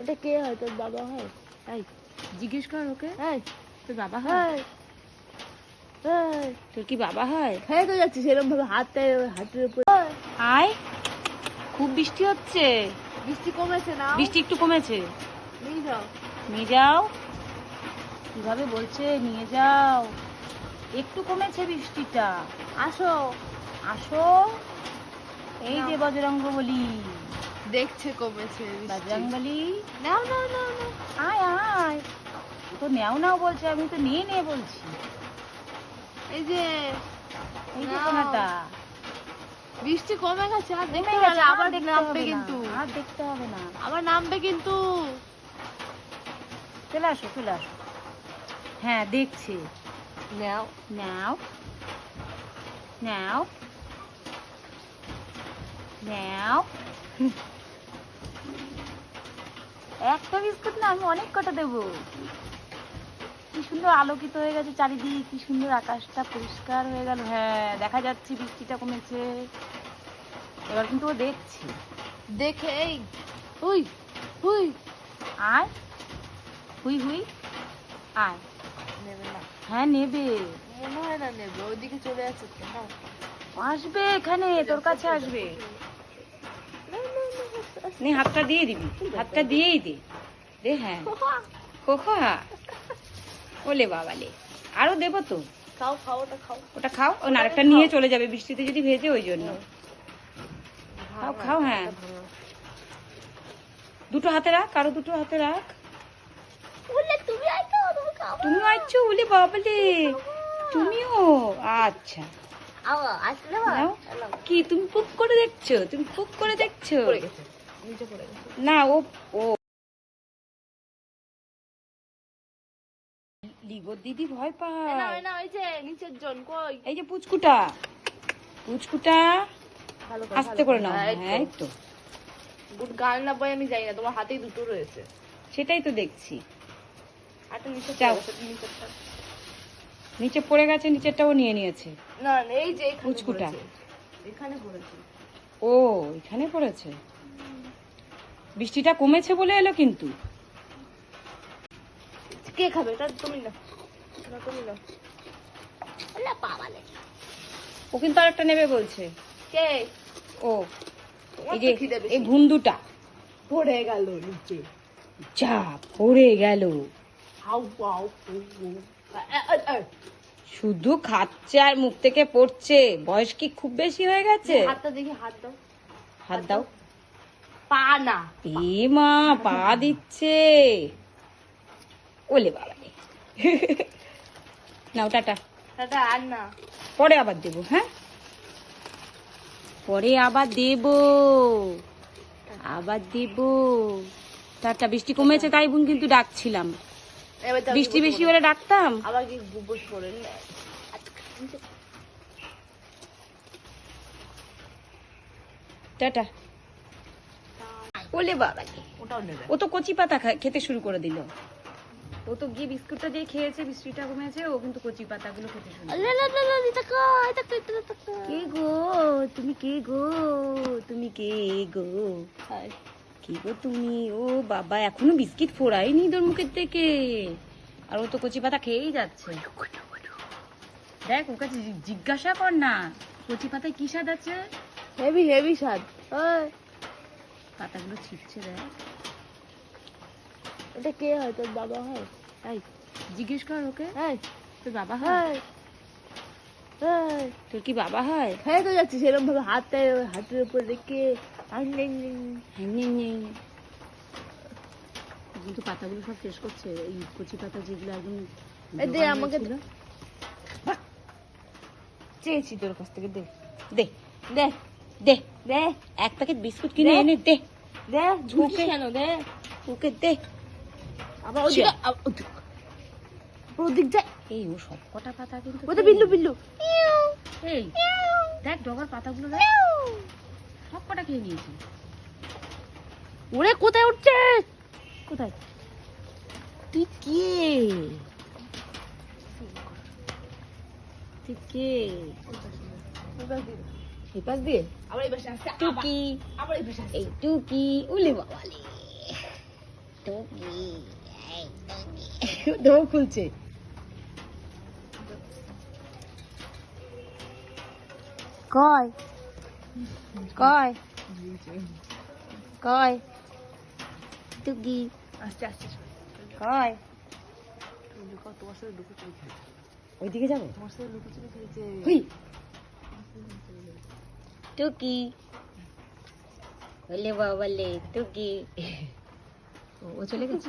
এটা কে হয়? তোর বাবা হয়? তাই জিজ্ঞেস কর ওকে। হ্যাঁ তোর বাবা হয় হ্যাঁ? হ্যাঁ তোর কি বাবা হয়? খেয়ে তো যাচ্ছি সেরকম ভাবে হাতটা হাতের উপর। আয়। খুব বৃষ্টি হচ্ছে। বৃষ্টি কমেছে না? বৃষ্টি একটু কমেছে। নিয়ে যাও। নিয়ে যাও। কীভাবে বলছে? নিয়ে যাও। একটু কমেছে বৃষ্টিটা। আসো। আসো। এই যে বজরঙ্গ বলি দেখছে কমেছে বজরং নাও নাও নাও নাও আয় আয়। তো নেও নাও বলছে আমি তো নিয়ে নিয়ে বলছি। এই যে এই যে। কোনাটা বৃষ্টি কমে গেছে আর দেখতে হবে আবার দেখতে নামবে হবে কিন্তু। আর দেখতে হবে না। আবার নামবে কিন্তু। চলে আসো চলে আসো। হ্যাঁ দেখছি। নাও। নাও। নাও। নাও। একটা বিস্কুট না আমি অনেক কটা দেবো। কি সুন্দর আলোকিত হয়ে গেছে চারিদিক কি সুন্দর আকাশটা পরিষ্কার হয়ে গেল। হ্যাঁ দেখা যাচ্ছে বৃষ্টিটা কমেছে। এবার কিন্তু ও দেখছি। দেখে এই হুই হুই আয়। হুই হুই আয়। নেবে না। হ্যাঁ নেবে। মনে হয় না নেবে ওইদিকে চলে নাও আসবে এখানে তোর কাছে আসবে। নে হাতটা দিয়ে দিবি হাতটা দিয়েই দে দে হ্যাঁ খোখা ওলে বাবালে আরও দেবো তো খাও খাও ওটা খাও ওটা খাও ও না আরেকটা নিয়ে চলে যাবে বৃষ্টিতে যদি ভেজে ওই জন্য খাও খাও হ্যাঁ দুটো হাতে রাখ আরও দুটো হাতে রাখ তুমি আইছো ওলে বাবালে তুমিও আচ্ছা কি তুমি পুক করে দেখছ তুমি পুক করে দেখছ না ও ও। দিদি ভয় পায়। না ওই যে নিচের জন কই? এই যে পুচকুটা। পুচকুটা আস্তে করে নাও। হ্যাঁ তো। গুড না বই আমি যাই না তোমার হাতেই দুটো রয়েছে। সেটাই তো দেখছি। নিচে পড়ে গেছে, নিচেরটা। নিচে পড়ে গেছে নিচেরটাও নিয়ে নিয়েছে। না এই যে পুচকুটা। এখানে পড়েছে। ও এখানে পড়েছে? বৃষ্টিটা কমেছে বলে এলো কিন্তু। কে খাবে? এটা তুমি না না তুমি না না বাবা ও কিন্তু আরেকটা নেবে বলছে। কে? ও এই পড়ে গেল নিচে। যা পড়ে গেল। শুধু খাচ্ছে আর মুখ থেকে পড়ছে। বয়স কি খুব বেশি হয়ে গেছে? হাতটা দেখি হাত দাও। হাত দাও। পা না এ মা পা দিচ্ছে। ওলে বাবা রে। নাও টাটা। দাদা আর না। পরে আবার দেবো হ্যাঁ? পরে আবার দেব। আবার দেব। টাটা বৃষ্টি কমেছে তাই বোন কিন্তু ডাকছিলাম। বৃষ্টি বেশি হলে ডাকতাম। আবার কি বসে পড়ে টাটা। ওলে বাবা। ওটাও নেবে ও তো কচি পাতা খেতে শুরু করে দিল। ও তো গিয়ে বিস্কুটটা দিয়ে খেয়েছে বৃষ্টিটা কমেছে ও কিন্তু কচি পাতাগুলো খেতে শুরু লা লা লা লা কা এটা কা এটা কা কে গো? তুমি কে গো? তুমি কে গো? কি গো তুমি? ও বাবা এখনও বিস্কিট ফোড়াইনি তোর মুখের থেকে। আর ও তো কচি পাতা খেয়েই যাচ্ছে। দেখ ওর কাছে জিজ্ঞাসা কর না কচি পাতায় কি স্বাদ আছে? হেভি হেভি স্বাদ। পাতাগুলো ছিটছে দেখ এটা কে হয়? তোর বাবা হয়? তাই জিজ্ঞেস কর ওকে। হ্যাঁ তোর বাবা হয়? হ্যাঁ হ্যাঁ তোর কি বাবা হয়? খেয়ে তো যাচ্ছি। সেরকম ভাবে হাতটা হাতের উপর রেখে নেই হ্যাঁ। কিন্তু পাতাগুলো সব শেষ করছে। এই কচি পাতা যেগুলো একদম দে আমাকে চেয়েছি তোর কাছ থেকে দে। দে দে। দে দে এক প্যাকেট বিস্কুট কিনে এনে দে। দে ঝুঁকি। কেন দে। ওকে দে। আবার ওদিকে ওদিক- যায় এই ও সব কটা পাতা কিন্তু ওদের বিল্লু বিল্লু। এই দেখ ডগার পাতাগুলো দেখ। সব কটা খেয়ে নিয়েছি। ওরে কোথায় উঠছে? কোথায়? তুই কে তুই কে এই পাশ দিয়ে। আবার এই পাশে আসছে টুকি। আবার এই পাশে এই টুকি উলে বাবালে টুকি এই খুলছে। কয় কয় কয়। টুকি। আস্তে আস্তে কয়। লুকোচুরি খেলছে। ওইদিকে যাব? তোমার সাথে লুকোচুরি খেলছে। হুই টুকি বলে বাবা লে টুকি ও ও চলে গেছে